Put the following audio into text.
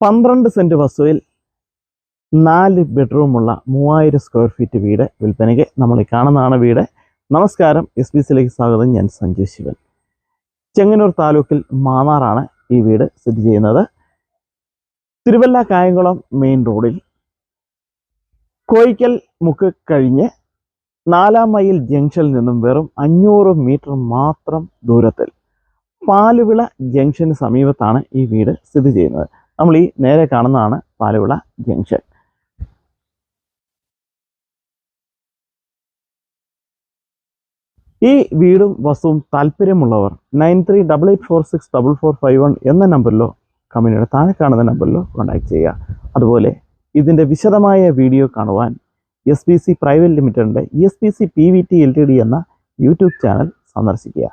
പന്ത്രണ്ട് സെന്റ് വസ്തുവിൽ നാല് ബെഡ്റൂമുള്ള മൂവായിരം സ്ക്വയർ ഫീറ്റ് വീട് വിൽപ്പനയ്ക്ക് നമ്മൾ കാണുന്നതാണ് വീട്. നമസ്കാരം എസ് ബി സിയിലേക്ക് സ്വാഗതം. ഞാൻ സഞ്ജു ശിവൻ. ചെങ്ങന്നൂർ താലൂക്കിൽ മാന്നാറാണ് ഈ വീട് സ്ഥിതി ചെയ്യുന്നത്. തിരുവല്ല കായംകുളം മെയിൻ റോഡിൽ കോയിക്കൽ മുക്ക് കഴിഞ്ഞ് നാലാം മൈൽ ജംഗ്ഷനിൽ നിന്നും വെറും അഞ്ഞൂറ് മീറ്റർ മാത്രം ദൂരത്തിൽ പാലുവിള ജംഗ്ഷന് സമീപത്താണ് ഈ വീട് സ്ഥിതി ചെയ്യുന്നത്. നമ്മൾ ഈ നേരെ കാണുന്നതാണ് പാലുവിള ജംഗ്ഷൻ. ഈ വീടും വസ്തുവും താല്പര്യമുള്ളവർ nine three double eight four six double four five one എന്ന നമ്പറിലോ കമ്പനിയുടെ താഴെ കാണുന്ന നമ്പറിലോ കോൺടാക്ട് ചെയ്യുക. അതുപോലെ ഇതിന്റെ വിശദമായ വീഡിയോ കാണുവാൻ എസ് സി പ്രൈവറ്റ് ലിമിറ്റഡിന്റെ S P C P V T L T D എന്ന യൂട്യൂബ് ചാനൽ സന്ദർശിക്കുക.